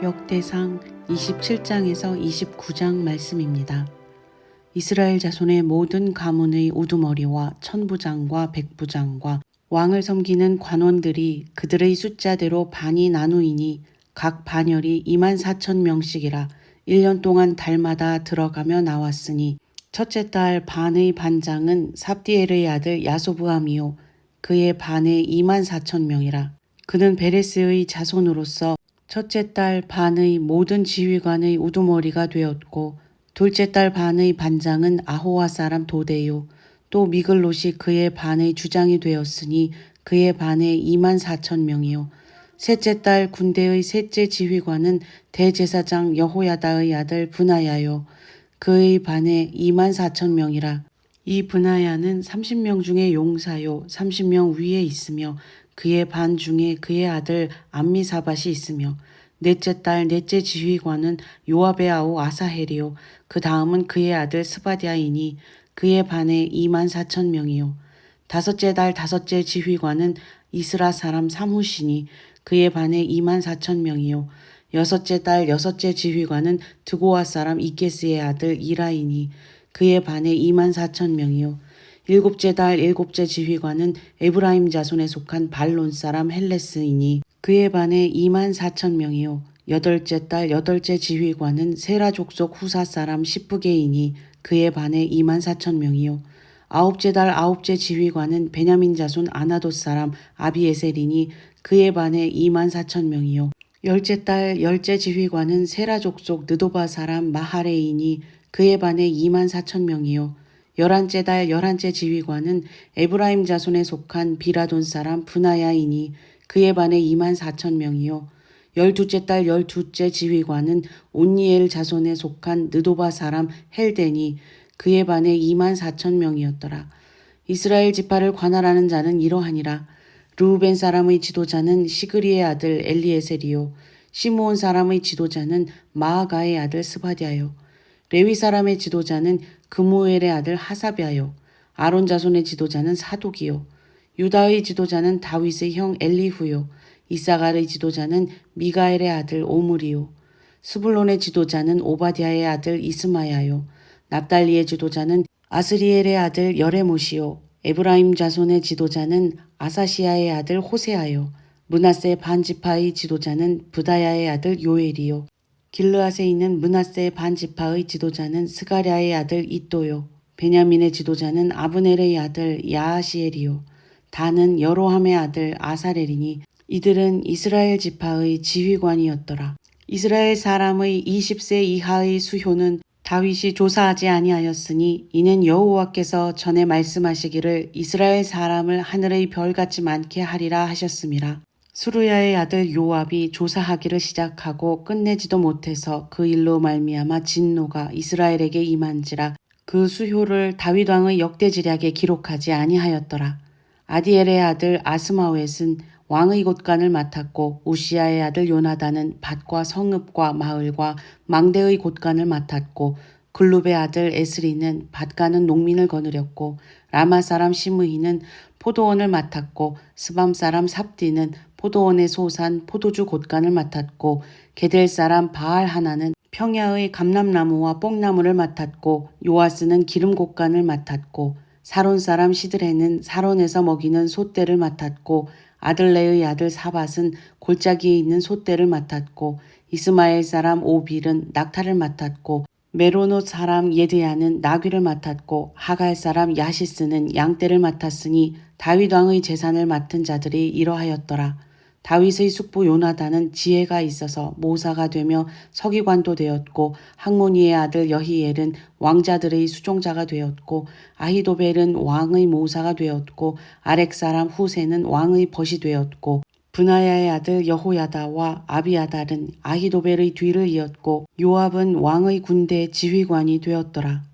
역대상 27장에서 29장 말씀입니다. 이스라엘 자손의 모든 가문의 우두머리와 천부장과 백부장과 왕을 섬기는 관원들이 그들의 숫자대로 반이 나누이니 각 반열이 2만 4천 명씩이라 1년 동안 달마다 들어가며 나왔으니 첫째 달 반의 반장은 삽디엘의 아들 야소부함이요 그의 반에 2만 4천 명이라 그는 베레스의 자손으로서 첫째 달 반의 모든 지휘관의 우두머리가 되었고 둘째 달 반의 반장은 아호와 사람 도데요. 또 미글롯이 그의 반의 주장이 되었으니 그의 반에 2만 4천 명이요. 셋째 달 군대의 셋째 지휘관은 대제사장 여호야다의 아들 분하야요. 그의 반에 2만 4천 명이라 이 분하야는 30명 중에 용사요 30명 위에 있으며 그의 반 중에 그의 아들 암미사밭이 있으며 넷째 딸 넷째 지휘관은 요압의 아우 아사헬이요. 그 다음은 그의 아들 스바디아이니 그의 반에 2만 4천 명이요. 다섯째 달 다섯째 지휘관은 이스라 사람 사무시니 그의 반에 2만 4천 명이요. 여섯째 달 여섯째 지휘관은 드고아 사람 이게스의 아들 이라이니 그의 반에 2만 4천 명이요. 일곱째 달 일곱째 지휘관은 에브라임 자손에 속한 발론 사람 헬레스이니 그의 반에 2만 4천 명이요. 여덟째 달 여덟째 지휘관은 세라 족속 후사 사람 시프게이니 그의 반에 2만 4천 명이요. 아홉째 달 아홉째 지휘관은 베냐민 자손 아나도 사람 아비에셀이니 그의 반에 2만 4천 명이요. 열째 달 열째 지휘관은 세라 족속 느도바 사람 마하레이니 그의 반에 2만 4천 명이요 열한째 달 열한째 지휘관은 에브라임 자손에 속한 비라돈 사람 분하야이니 그의 반에 2만 4천 명이요 열두째 달 열두째 지휘관은 온니엘 자손에 속한 느도바 사람 헬덴이 그의 반에 2만 4천 명이었더라. 이스라엘 지파를 관할하는 자는 이러하니라. 르우벤 사람의 지도자는 시그리의 아들 엘리에셀이요. 시므온 사람의 지도자는 마아가의 아들 스바디아요. 레위 사람의 지도자는 그무엘의 아들 하사비아요. 아론 자손의 지도자는 사독이요. 유다의 지도자는 다윗의 형 엘리후요. 이사갈의 지도자는 미가엘의 아들 오므리요. 스불론의 지도자는 오바디아의 아들 이스마야요. 납달리의 지도자는 아스리엘의 아들 여레모시요. 에브라임 자손의 지도자는 아사시아의 아들 호세아요. 문하세 반지파의 지도자는 부다야의 아들 요엘이요. 길르앗에 있는 문하세 반지파의 지도자는 스가랴의 아들 이또요. 베냐민의 지도자는 아브넬의 아들 야하시엘이요. 다는 여로함의 아들 아사렐이니 이들은 이스라엘 지파의 지휘관이었더라. 이스라엘 사람의 20세 이하의 수효는 다윗이 조사하지 아니하였으니 이는 여호와께서 전에 말씀하시기를 이스라엘 사람을 하늘의 별같이 많게 하리라 하셨음이라. 수르야의 아들 요압이 조사하기를 시작하고 끝내지도 못해서 그 일로 말미암아 진노가 이스라엘에게 임한지라 그 수효를 다윗 왕의 역대지략에 기록하지 아니하였더라. 아디엘의 아들 아스마웻은 왕의 곳간을 맡았고 우시아의 아들 요나단은 밭과 성읍과 마을과 망대의 곳간을 맡았고 글룹의 아들 에스리는 밭가는 농민을 거느렸고 라마 사람 시므이는 포도원을 맡았고 스밤 사람 삽디는 포도원의 소산 포도주 곳간을 맡았고 게델 사람 바알 하나는 평야의 감람나무와 뽕나무를 맡았고 요아스는 기름 곳간을 맡았고 사론 사람 시드레는 사론에서 먹이는 소떼를 맡았고 아들레의 아들 사밧은 골짜기에 있는 소떼를 맡았고 이스마엘 사람 오빌은 낙타를 맡았고 메로노 사람 예드야는 나귀를 맡았고 하갈 사람 야시스는 양떼를 맡았으니 다윗 왕의 재산을 맡은 자들이 이러하였더라. 다윗의 숙부 요나단은 지혜가 있어서 모사가 되며 서기관도 되었고 항모니의 아들 여히엘은 왕자들의 수종자가 되었고 아히도벨은 왕의 모사가 되었고 아렉 사람 후세는 왕의 벗이 되었고 분하야의 아들 여호야다와 아비아달은 아히도벨의 뒤를 이었고 요압은 왕의 군대 지휘관이 되었더라.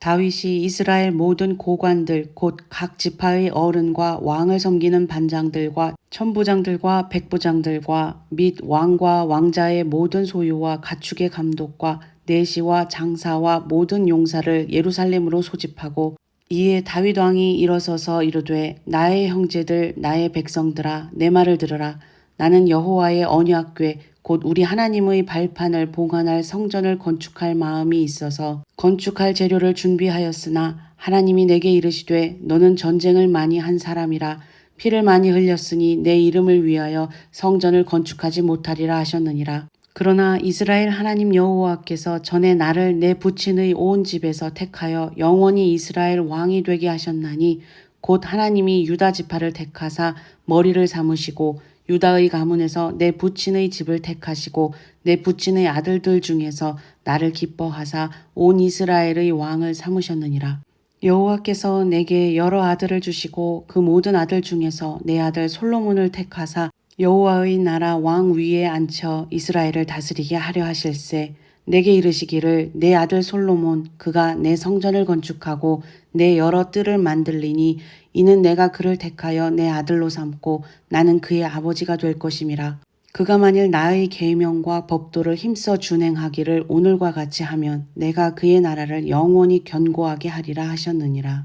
다윗이 이스라엘 모든 고관들 곧 각 지파의 어른과 왕을 섬기는 반장들과 천부장들과 백부장들과 및 왕과 왕자의 모든 소유와 가축의 감독과 내시와 장사와 모든 용사를 예루살렘으로 소집하고 이에 다윗 왕이 일어서서 이르되 나의 형제들 나의 백성들아 내 말을 들으라. 나는 여호와의 언약궤 곧 우리 하나님의 발판을 봉헌할 성전을 건축할 마음이 있어서 건축할 재료를 준비하였으나 하나님이 내게 이르시되 너는 전쟁을 많이 한 사람이라 피를 많이 흘렸으니 내 이름을 위하여 성전을 건축하지 못하리라 하셨느니라. 그러나 이스라엘 하나님 여호와께서 전에 나를 내 부친의 온 집에서 택하여 영원히 이스라엘 왕이 되게 하셨나니 곧 하나님이 유다 지파를 택하사 머리를 삼으시고 유다의 가문에서 내 부친의 집을 택하시고 내 부친의 아들들 중에서 나를 기뻐하사 온 이스라엘의 왕을 삼으셨느니라. 여호와께서 내게 여러 아들을 주시고 그 모든 아들 중에서 내 아들 솔로몬을 택하사 여호와의 나라 왕 위에 앉혀 이스라엘을 다스리게 하려 하실세 내게 이르시기를 내 아들 솔로몬 그가 내 성전을 건축하고 내 여러 뜰을 만들리니 이는 내가 그를 택하여 내 아들로 삼고 나는 그의 아버지가 될 것임이라 그가 만일 나의 계명과 법도를 힘써 준행하기를 오늘과 같이 하면 내가 그의 나라를 영원히 견고하게 하리라 하셨느니라.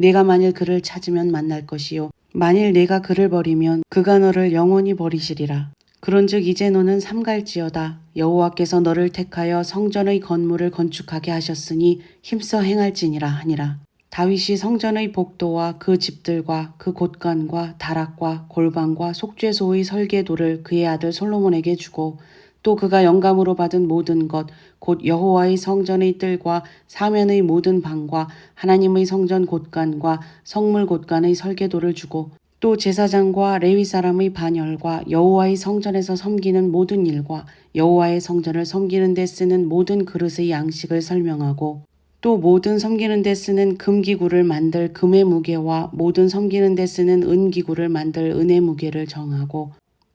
내가 만일 그를 찾으면 만날 것이요 만일 내가 그를 버리면 그가 너를 영원히 버리시리라. 그런즉 이제 너는 삼갈지어다. 여호와께서 너를 택하여 성전의 건물을 건축하게 하셨으니 힘써 행할지니라 하니라. 다윗이 성전의 복도와 그 집들과 그 곳간과 다락과 골방과 속죄소의 설계도를 그의 아들 솔로몬에게 주고 또 그가 영감으로 받은 모든 것 곧 여호와의 성전의 뜰과 사면의 모든 방과 하나님의 성전 곳간과 성물 곳간의 설계도를 주고 또 제사장과 레위 사람의 반열과 여호와의 성전에서 섬기는 모든 일과 여호와의 성전을 섬기는 데 쓰는 모든 그릇의 양식을 설명하고 또 모든 섬기는 데 쓰는 금기구를 만들 금의 무게와 모든 섬기는 데 쓰는 은기구를 만들 은의 무게를 정하고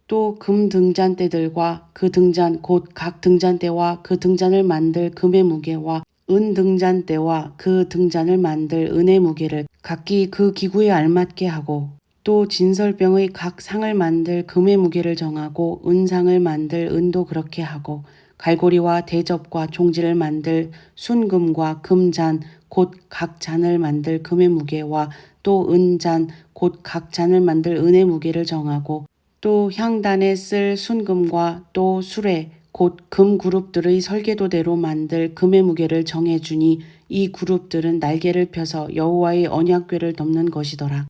또 금 등잔대들과 그 등잔 곧 각 등잔대와 그 등잔을 만들 금의 무게와 은 등잔대와 그 등잔을 만들 은의 무게를 각기 그 기구에 알맞게 하고 또 진설병의 각 상을 만들 금의 무게를 정하고 은상을 만들 은도 그렇게 하고 갈고리와 대접과 종지를 만들 순금과 금잔 곧 각 잔을 만들 금의 무게와 또 은잔 곧 각 잔을 만들 은의 무게를 정하고 또 향단에 쓸 순금과 또 수레 곧 금 그룹들의 설계도대로 만들 금의 무게를 정해 주니 이 그룹들은 날개를 펴서 여호와의 언약궤를 덮는 것이더라.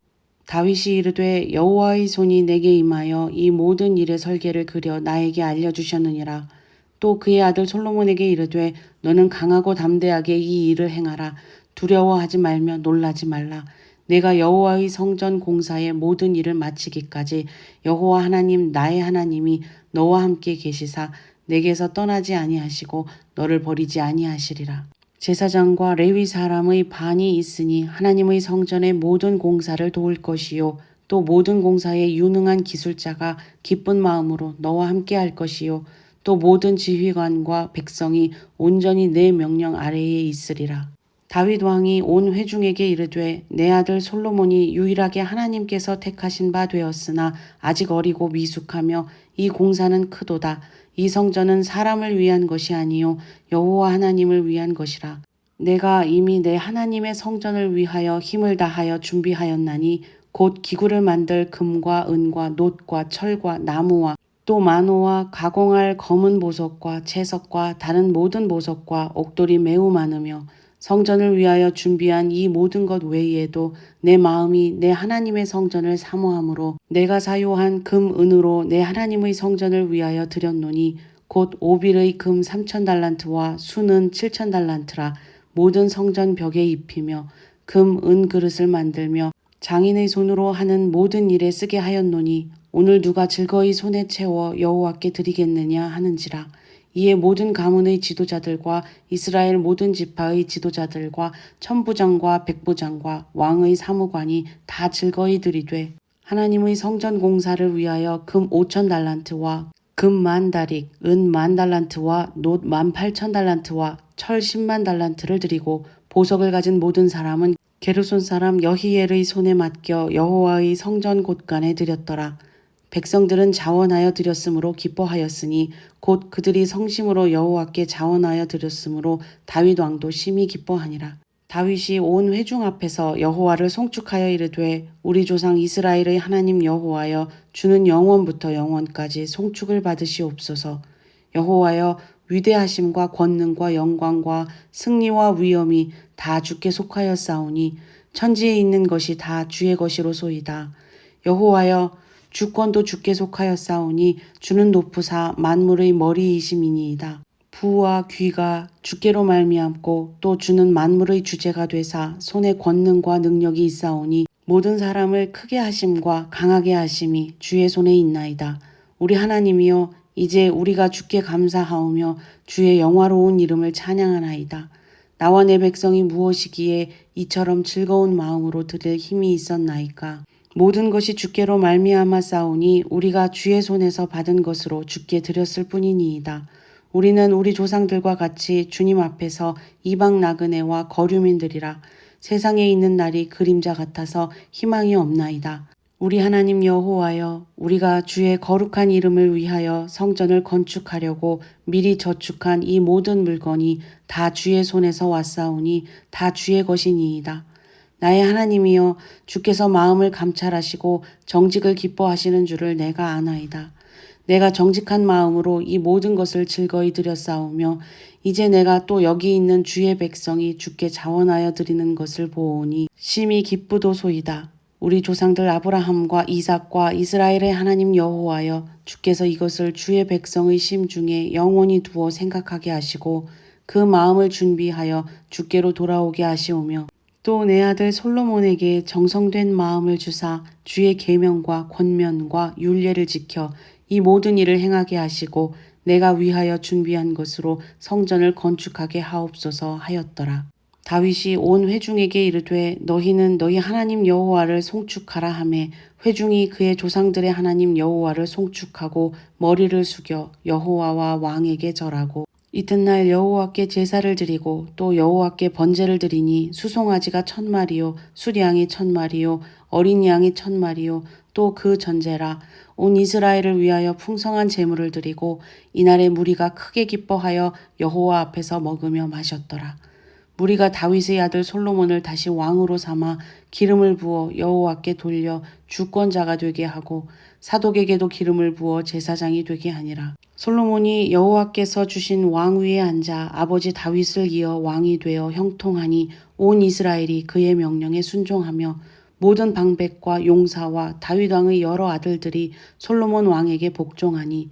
다윗이 이르되 여호와의 손이 내게 임하여 이 모든 일의 설계를 그려 나에게 알려 주셨느니라. 또 그의 아들 솔로몬에게 이르되 너는 강하고 담대하게 이 일을 행하라. 두려워하지 말며 놀라지 말라. 내가 여호와의 성전 공사의 모든 일을 마치기까지 여호와 하나님 나의 하나님이 너와 함께 계시사 내게서 떠나지 아니하시고 너를 버리지 아니하시리라. 제사장과 레위 사람의 반이 있으니 하나님의 성전의 모든 공사를 도울 것이요 또 모든 공사에 유능한 기술자가 기쁜 마음으로 너와 함께 할 것이요 또 모든 지휘관과 백성이 온전히 내 명령 아래에 있으리라. 다윗 왕이 온 회중에게 이르되 내 아들 솔로몬이 유일하게 하나님께서 택하신 바 되었으나 아직 어리고 미숙하며 이 공사는 크도다. 이 성전은 사람을 위한 것이 아니요 여호와 하나님을 위한 것이라. 내가 이미 내 하나님의 성전을 위하여 힘을 다하여 준비하였나니 곧 기구를 만들 금과 은과 놋과 철과 나무와 또 만호와 가공할 검은 보석과 채석과 다른 모든 보석과 옥돌이 매우 많으며 성전을 위하여 준비한 이 모든 것 외에도 내 마음이 내 하나님의 성전을 사모함으로 내가 사요한 금 은으로 내 하나님의 성전을 위하여 드렸노니 곧 오빌의 금 삼천 달란트와 수는 칠천 달란트라 모든 성전 벽에 입히며 금 은 그릇을 만들며 장인의 손으로 하는 모든 일에 쓰게 하였노니 오늘 누가 즐거이 손에 채워 여호와께 드리겠느냐 하는지라 이에 모든 가문의 지도자들과 이스라엘 모든 지파의 지도자들과 천부장과 백부장과 왕의 사무관이 다 즐거이 들이되 하나님의 성전 공사를 위하여 금 오천 달란트와 금만 다릭, 은만 달란트와 놋만 팔천 달란트와 철 십만 달란트를 드리고 보석을 가진 모든 사람은 게르손 사람 여히엘의 손에 맡겨 여호와의 성전 곳간에 드렸더라. 백성들은 자원하여 드렸으므로 기뻐하였으니 곧 그들이 성심으로 여호와께 자원하여 드렸으므로 다윗 왕도 심히 기뻐하니라. 다윗이 온 회중 앞에서 여호와를 송축하여 이르되 우리 조상 이스라엘의 하나님 여호와여 주는 영원부터 영원까지 송축을 받으시옵소서. 여호와여 위대하심과 권능과 영광과 승리와 위엄이 다 주께 속하였사오니 천지에 있는 것이 다 주의 것이로소이다. 여호와여 주권도 주께 속하였사오니 주는 높으사 만물의 머리이심이니이다. 부와 귀가 주께로 말미암고 또 주는 만물의 주제가 되사 손에 권능과 능력이 있사오니 모든 사람을 크게 하심과 강하게 하심이 주의 손에 있나이다. 우리 하나님이여 이제 우리가 주께 감사하오며 주의 영화로운 이름을 찬양하나이다. 나와 내 백성이 무엇이기에 이처럼 즐거운 마음으로 드릴 힘이 있었나이까. 모든 것이 주께로 말미암아 싸우니 우리가 주의 손에서 받은 것으로 주께 드렸을 뿐이니이다. 우리는 우리 조상들과 같이 주님 앞에서 이방 나그네와 거류민들이라 세상에 있는 날이 그림자 같아서 희망이 없나이다. 우리 하나님 여호와여 우리가 주의 거룩한 이름을 위하여 성전을 건축하려고 미리 저축한 이 모든 물건이 다 주의 손에서 왔사오니 다 주의 것이니이다. 나의 하나님이여 주께서 마음을 감찰하시고 정직을 기뻐하시는 줄을 내가 아나이다. 내가 정직한 마음으로 이 모든 것을 즐거이 드렸사오며 이제 내가 또 여기 있는 주의 백성이 주께 자원하여 드리는 것을 보오니 심히 기쁘도소이다. 우리 조상들 아브라함과 이삭과 이스라엘의 하나님 여호와여 주께서 이것을 주의 백성의 심 중에 영원히 두어 생각하게 하시고 그 마음을 준비하여 주께로 돌아오게 하시오며 또 내 아들 솔로몬에게 정성된 마음을 주사 주의 계명과 권면과 율례를 지켜 이 모든 일을 행하게 하시고 내가 위하여 준비한 것으로 성전을 건축하게 하옵소서 하였더라. 다윗이 온 회중에게 이르되 너희는 너희 하나님 여호와를 송축하라 하매 회중이 그의 조상들의 하나님 여호와를 송축하고 머리를 숙여 여호와와 왕에게 절하고 이튿날 여호와께 제사를 드리고 또 여호와께 번제를 드리니 수송아지가 천 마리요 수량이 천 마리요 어린 양이 천 마리요 또 그 전제라 온 이스라엘을 위하여 풍성한 제물을 드리고 이날에 무리가 크게 기뻐하여 여호와 앞에서 먹으며 마셨더라. 무리가 다윗의 아들 솔로몬을 다시 왕으로 삼아 기름을 부어 여호와께 돌려 주권자가 되게 하고 사독에게도 기름을 부어 제사장이 되게 하니라. 솔로몬이 여호와께서 주신 왕 위에 앉아 아버지 다윗을 이어 왕이 되어 형통하니 온 이스라엘이 그의 명령에 순종하며 모든 방백과 용사와 다윗 왕의 여러 아들들이 솔로몬 왕에게 복종하니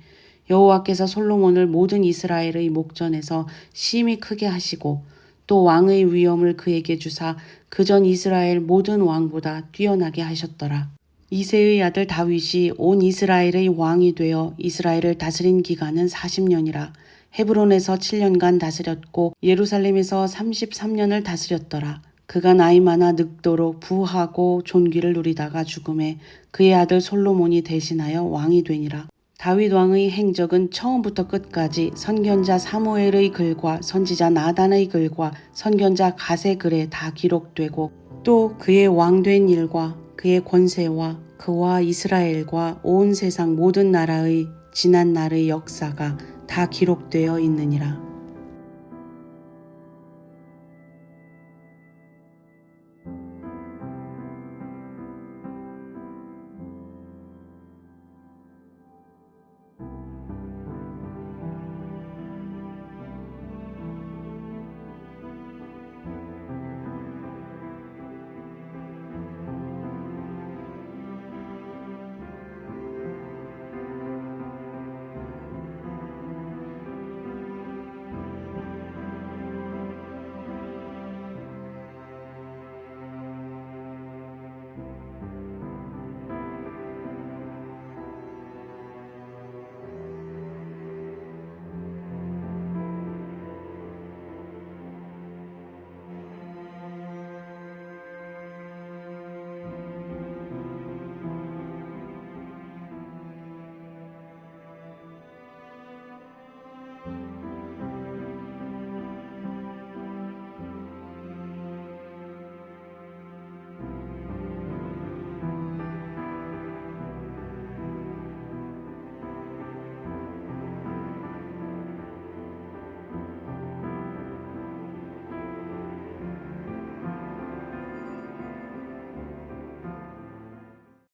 여호와께서 솔로몬을 모든 이스라엘의 목전에서 심히 크게 하시고 또 왕의 위엄을 그에게 주사 그전 이스라엘 모든 왕보다 뛰어나게 하셨더라. 이세의 아들 다윗이 온 이스라엘의 왕이 되어 이스라엘을 다스린 기간은 40년이라 헤브론에서 7년간 다스렸고 예루살렘에서 33년을 다스렸더라. 그가 나이 많아 늙도록 부하고 존귀를 누리다가 죽음에 그의 아들 솔로몬이 대신하여 왕이 되니라. 다윗 왕의 행적은 처음부터 끝까지 선견자 사무엘의 글과 선지자 나단의 글과 선견자 가세 글에 다 기록되고 또 그의 왕된 일과 그의 권세와 그와 이스라엘과 온 세상 모든 나라의 지난 날의 역사가 다 기록되어 있느니라.